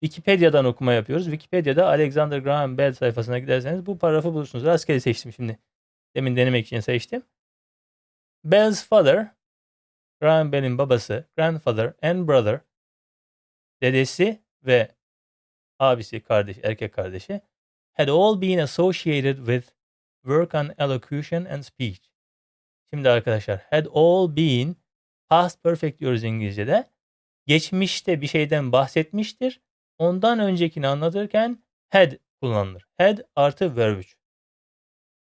Wikipedia'dan okuma yapıyoruz. Wikipedia'da Alexander Graham Bell sayfasına giderseniz bu paragrafı bulursunuz. Rastgele seçtim şimdi. Demin denemek için seçtim. Bell's father, Graham Bell'in babası, grandfather and brother, dedesi ve abisi, kardeş, erkek kardeşi had all been associated with work on elocution and speech. Şimdi arkadaşlar had all been past perfect diyoruz İngilizce'de. Geçmişte bir şeyden bahsetmiştir. Ondan öncekini anlatırken had kullanılır. Had artı verb 3.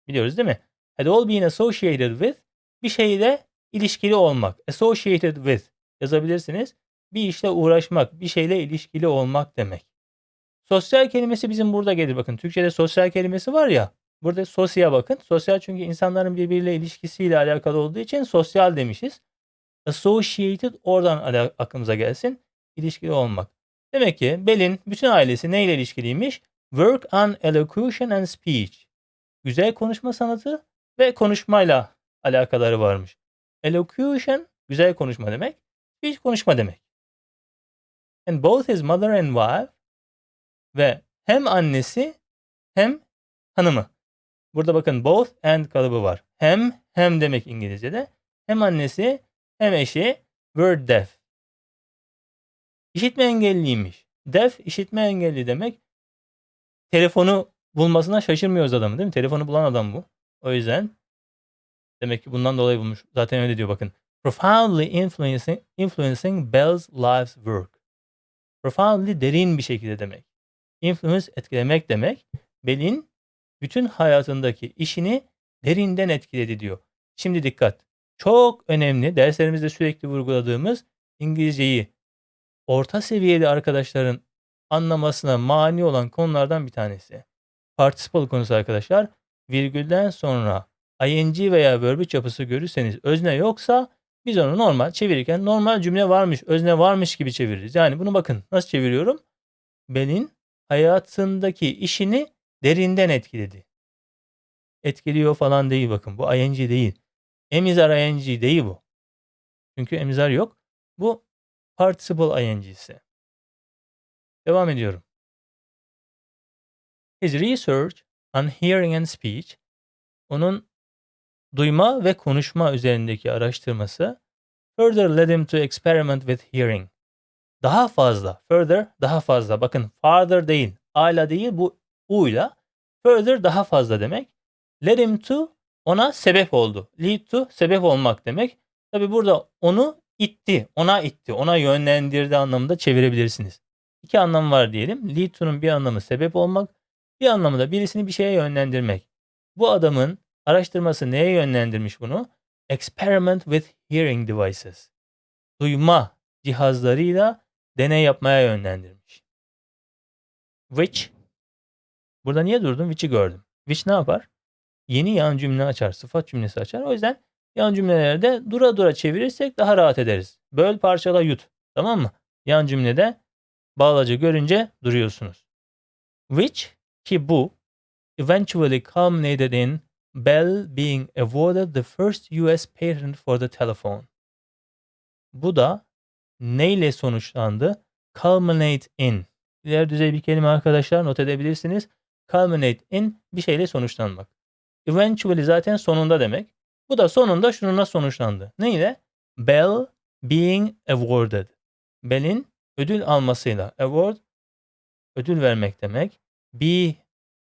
Biliyoruz değil mi? Had all been associated with bir şeyle ilişkili olmak. Associated with yazabilirsiniz. Bir işle uğraşmak, bir şeyle ilişkili olmak demek. Sosyal kelimesi bizim burada gelir. Bakın Türkçe'de sosyal kelimesi var ya. Burada sosyal bakın. Sosyal çünkü insanların birbiriyle ilişkisiyle alakalı olduğu için sosyal demişiz. Associated oradan aklımıza gelsin. İlişkili olmak. Demek ki Bell'in bütün ailesi neyle ilişkiliymiş? Work on elocution and speech. Güzel konuşma sanatı ve konuşmayla alakaları varmış. Elocution güzel konuşma demek. Speech konuşma demek. And both his mother and wife ve hem annesi hem hanımı. Burada bakın both and kalıbı var. Hem hem demek İngilizce'de. Hem annesi hem eşi were deaf. İşitme engelliymiş. Deaf işitme engelli demek. Telefonu bulmasına şaşırmıyoruz adamı değil mi? Telefonu bulan adam bu. O yüzden demek ki bundan dolayı bulmuş. Zaten öyle diyor bakın. Profoundly influencing, influencing Bell's life's work. Profoundly derin bir şekilde demek. Influence etkilemek demek. Bell'in bütün hayatındaki işini derinden etkiledi diyor. Şimdi dikkat. Çok önemli derslerimizde sürekli vurguladığımız İngilizceyi orta seviyeli arkadaşların anlamasına mani olan konulardan bir tanesi. Participle konusu arkadaşlar. Virgülden sonra ing veya verb yapısı görürseniz özne yoksa biz onu normal çevirirken normal cümle varmış, özne varmış gibi çeviririz. Yani bunu bakın nasıl çeviriyorum? Ben'in hayatındaki işini derinden etkiledi. Etkiliyor falan değil bakın. Bu ing değil. Emizar ing değil bu. Çünkü emizar yok. Bu participle ing'si. Devam ediyorum. His research on hearing and speech onun duyma ve konuşma üzerindeki araştırması further led him to experiment with hearing. Daha fazla, further daha fazla. Bakın farther değil, a'yla değil bu u'yla. Further daha fazla demek. Led him to ona sebep oldu. Lead to sebep olmak demek. Tabi burada onu itti, ona itti, ona yönlendirdi anlamında çevirebilirsiniz. İki anlamı var diyelim. Lead to'nun bir anlamı sebep olmak, bir anlamı da birisini bir şeye yönlendirmek. Bu adamın araştırması neye yönlendirmiş bunu? Experiment with hearing devices. Duyma cihazlarıyla deney yapmaya yönlendirmiş. Which Burada niye durdum? Which'i gördüm. Which ne yapar? Yeni yan cümle açar. Sıfat cümlesi açar. O yüzden yan cümlelerde dura dura çevirirsek daha rahat ederiz. Böl, parçala, yut. Tamam mı? Yan cümlede bağlacı görünce duruyorsunuz. Which ki bu eventually culminated in Bell being awarded the first US patent for the telephone. Bu da neyle sonuçlandı? Culminate in. İleri düzey bir kelime arkadaşlar not edebilirsiniz. Culminate in bir şeyle sonuçlanmak. Eventually zaten sonunda demek. Bu da sonunda şununla sonuçlandı. Neyle? Bell being awarded. Bell'in ödül almasıyla. Award ödül vermek demek. Be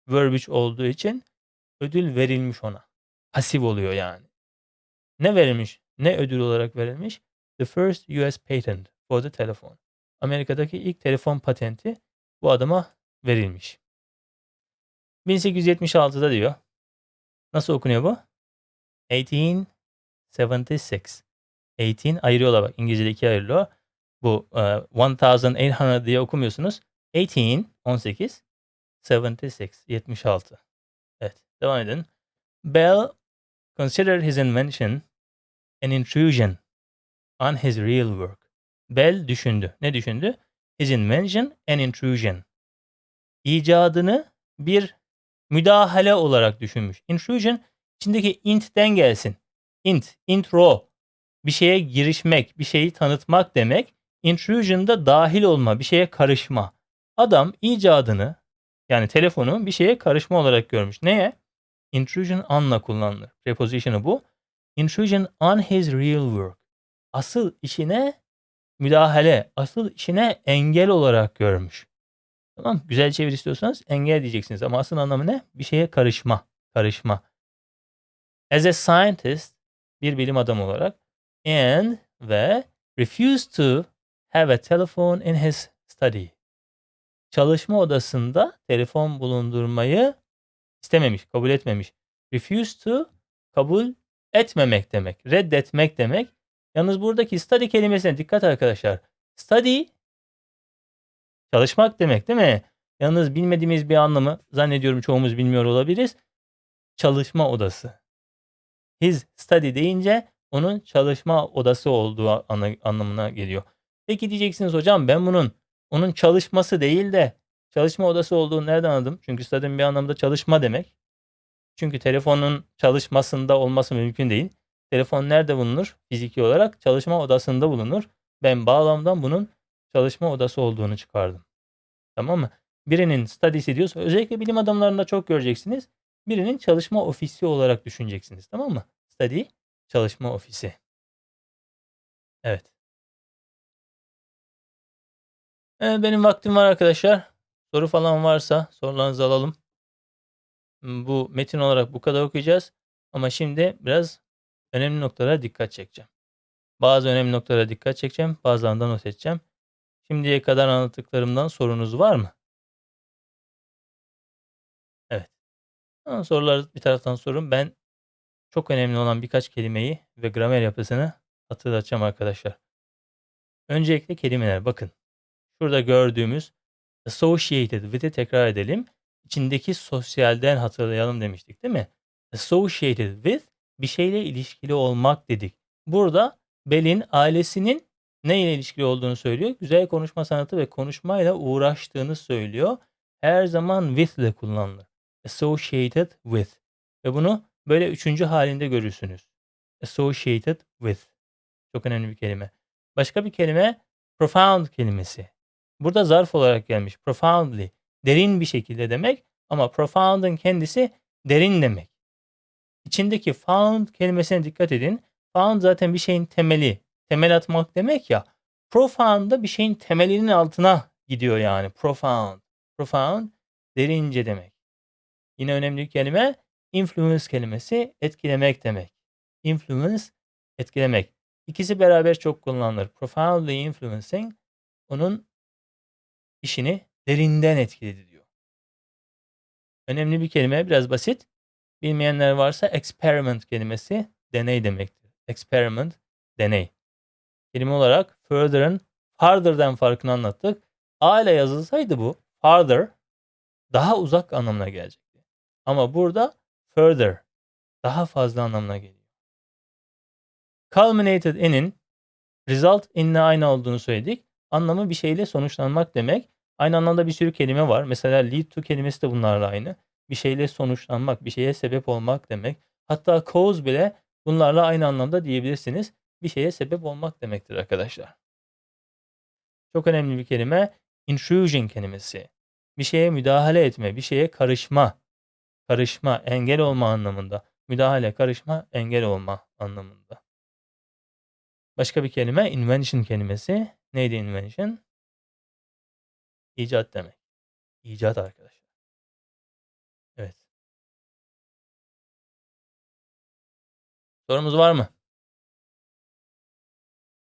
verb üç olduğu için ödül verilmiş ona. Pasif oluyor yani. Ne verilmiş? Ne ödül olarak verilmiş? The first US patent for the telephone. Amerika'daki ilk telefon patenti bu adama verilmiş. 1876'da diyor. Nasıl okunuyor bu? 1876. 18 ayırıyorlar bak. İngilizce'de iki ayrılıyor. Bu e, 1800 diye okumuyorsunuz. 18, 18, 76, 76. Evet, devam edin. Bell considered his invention an intrusion on his real work. Bell düşündü. Ne düşündü? His invention an intrusion. İcadını bir müdahale olarak düşünmüş. Intrusion içindeki int'ten gelsin. Int, intro. Bir şeye girişmek, bir şeyi tanıtmak demek. Intrusion da dahil olma, bir şeye karışma. Adam icadını yani telefonu bir şeye karışma olarak görmüş. Neye? Intrusion on'la kullanılır. Preposition'ı bu. Intrusion on his real work. Asıl işine müdahale, asıl işine engel olarak görmüş. Tamam Güzel çevir istiyorsanız engel diyeceksiniz. Ama asıl anlamı ne? Bir şeye karışma. Karışma. As a scientist, bir bilim adamı olarak and ve refused to have a telephone in his study. Çalışma odasında telefon bulundurmayı istememiş, kabul etmemiş. Refused to kabul etmemek demek, reddetmek demek. Yalnız buradaki study kelimesine dikkat arkadaşlar. Study çalışmak demek değil mi? Yalnız bilmediğimiz bir anlamı zannediyorum çoğumuz bilmiyor olabiliriz. Çalışma odası. His study deyince onun çalışma odası olduğu anlamına geliyor. Peki diyeceksiniz hocam ben bunun onun çalışması değil de çalışma odası olduğunu nereden anladım? Çünkü study'nin bir anlamda çalışma demek. Çünkü telefonun çalışmasında olması mümkün değil. Telefon nerede bulunur? Fiziki olarak çalışma odasında bulunur. Ben bağlamdan bunun çalışma odası olduğunu çıkardım. Tamam mı? Birinin study'si diyorsa özellikle bilim adamlarında çok göreceksiniz. Birinin çalışma ofisi olarak düşüneceksiniz. Tamam mı? Study çalışma ofisi. Evet. Ee, benim vaktim var arkadaşlar. Soru falan varsa sorularınızı alalım. Bu metin olarak bu kadar okuyacağız. Ama şimdi biraz önemli noktalara dikkat çekeceğim. Bazı önemli noktalara dikkat çekeceğim. Bazılarından not edeceğim. Şimdiye kadar anlattıklarımdan sorunuz var mı? Soruları bir taraftan sorun. Ben çok önemli olan birkaç kelimeyi ve gramer yapısını hatırlatacağım arkadaşlar. Öncelikle kelimeler bakın. Şurada gördüğümüz associated with'i tekrar edelim. İçindeki sosyalden hatırlayalım demiştik değil mi? Associated with bir şeyle ilişkili olmak dedik. Burada Bell'in ailesinin ne ile ilişkili olduğunu söylüyor. Güzel konuşma sanatı ve konuşmayla uğraştığını söylüyor. Her zaman with ile kullanılır. Associated with. Ve bunu böyle üçüncü halinde görürsünüz. Associated with. Çok önemli bir kelime. Başka bir kelime profound kelimesi. Burada zarf olarak gelmiş. Profoundly. Derin bir şekilde demek. Ama profound'ın kendisi derin demek. İçindeki found kelimesine dikkat edin. Found zaten bir şeyin temeli. Temel atmak demek ya. Profound da bir şeyin temelinin altına gidiyor yani. Profound. Profound derince demek. Yine önemli bir kelime influence kelimesi etkilemek demek. Influence etkilemek. İkisi beraber çok kullanılır. Profoundly influencing onun işini derinden etkiledi diyor. Önemli bir kelime, biraz basit. Bilmeyenler varsa experiment kelimesi deney demektir. Experiment, deney. Kelime olarak further'ın farther'dan farkını anlattık. A ile yazılsaydı bu farther daha uzak anlamına gelecekti. Ama burada further daha fazla anlamına geliyor. Culminated in'in result in'le aynı olduğunu söyledik. Anlamı bir şeyle sonuçlanmak demek. Aynı anlamda bir sürü kelime var. Mesela lead to kelimesi de bunlarla aynı. Bir şeyle sonuçlanmak, bir şeye sebep olmak demek. Hatta cause bile bunlarla aynı anlamda diyebilirsiniz. Bir şeye sebep olmak demektir arkadaşlar. Çok önemli bir kelime intrusion kelimesi. Bir şeye müdahale etme, bir şeye karışma. Karışma, engel olma anlamında. Müdahale, karışma, engel olma anlamında. Başka bir kelime invention kelimesi. Neydi invention? İcat demek. İcat arkadaşlar. Evet. Sorumuz var mı?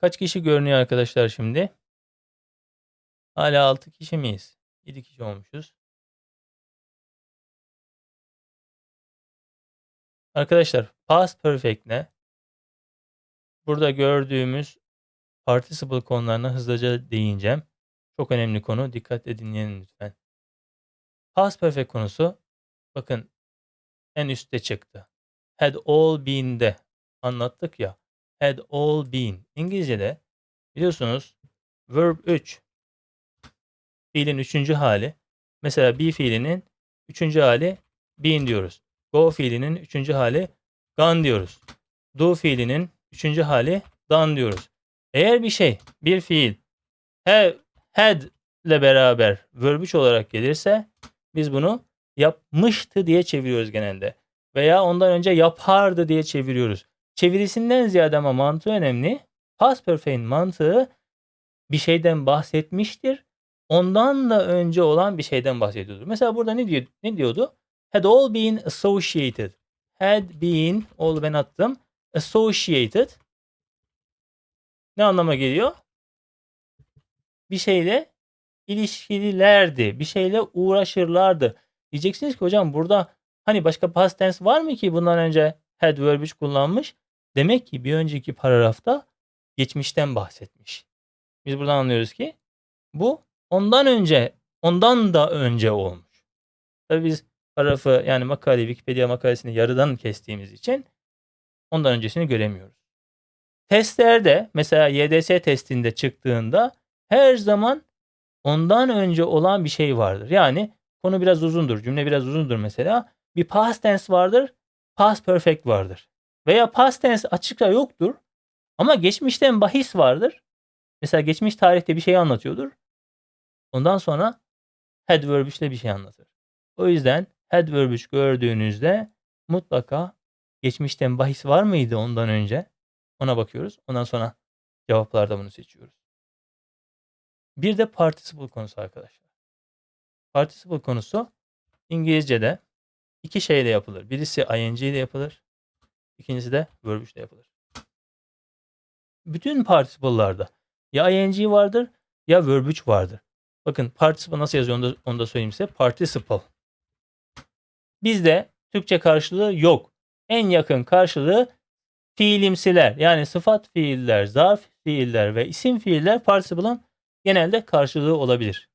Kaç kişi görünüyor arkadaşlar şimdi? Hala 6 kişi miyiz? 7 kişi olmuşuz. Arkadaşlar past perfect ne? Burada gördüğümüz participle konularına hızlıca değineceğim. Çok önemli konu. Dikkatle dinleyin lütfen. Past perfect konusu bakın en üstte çıktı. Had all been de anlattık ya. Had all been. İngilizce'de biliyorsunuz verb 3 fiilin üçüncü hali. Mesela be fiilinin üçüncü hali been diyoruz. Go fiilinin üçüncü hali gone diyoruz. Do fiilinin üçüncü hali done diyoruz. Eğer bir şey, bir fiil have had ile beraber verb 3 olarak gelirse biz bunu yapmıştı diye çeviriyoruz genelde. Veya ondan önce yapardı diye çeviriyoruz. Çevirisinden ziyade ama mantığı önemli. Past perfect'in mantığı bir şeyden bahsetmiştir. Ondan da önce olan bir şeyden bahsediyordur. Mesela burada ne diyor ne diyordu? Had all been associated. Had been all ben attım. Associated ne anlama geliyor? Bir şeyle ilişkililerdi. Bir şeyle uğraşırlardı. Diyeceksiniz ki hocam burada hani başka past tense var mı ki bundan önce had verb 3 kullanmış? Demek ki bir önceki paragrafta geçmişten bahsetmiş. Biz buradan anlıyoruz ki bu ondan önce, ondan da önce olmuş. Tabii biz paragrafı yani makale, Wikipedia makalesini yarıdan kestiğimiz için ondan öncesini göremiyoruz. Testlerde mesela YDS testinde çıktığında her zaman ondan önce olan bir şey vardır. Yani konu biraz uzundur, cümle biraz uzundur mesela. Bir past tense vardır, past perfect vardır. Veya past tense açıkça yoktur ama geçmişten bahis vardır. Mesela geçmiş tarihte bir şey anlatıyordur. Ondan sonra had verb 3 bir şey anlatır. O yüzden had verb 3 gördüğünüzde mutlaka geçmişten bahis var mıydı ondan önce? Ona bakıyoruz. Ondan sonra cevaplarda bunu seçiyoruz. Bir de participle konusu arkadaşlar. Participle konusu İngilizce'de iki şeyle yapılır. Birisi ing ile yapılır. İkincisi de verb 3 ile yapılır. Bütün participle'larda ya ing vardır ya verb 3 vardır. Bakın participle nasıl yazıyor onu da, onu da söyleyeyim size. Participle. Bizde Türkçe karşılığı yok. En yakın karşılığı fiilimsiler yani sıfat fiiller, zarf fiiller ve isim fiiller participle'ın genelde karşılığı olabilir.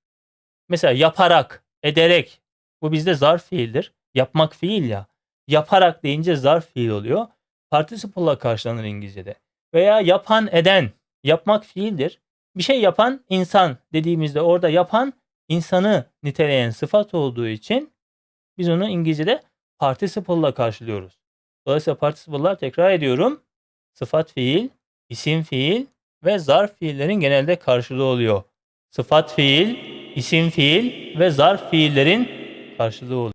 Mesela yaparak, ederek bu bizde zarf fiildir. Yapmak fiil ya. Yaparak deyince zarf fiil oluyor. Participle'la karşılanır İngilizce'de. Veya yapan, eden. Yapmak fiildir. Bir şey yapan insan dediğimizde orada yapan insanı niteleyen sıfat olduğu için biz onu İngilizce'de participle'la karşılıyoruz. Dolayısıyla participle'lar tekrar ediyorum. Sıfat fiil, isim fiil ve zarf fiillerin genelde karşılığı oluyor. Sıfat fiil, isim fiil ve zarf fiillerin karşılığı oluyor.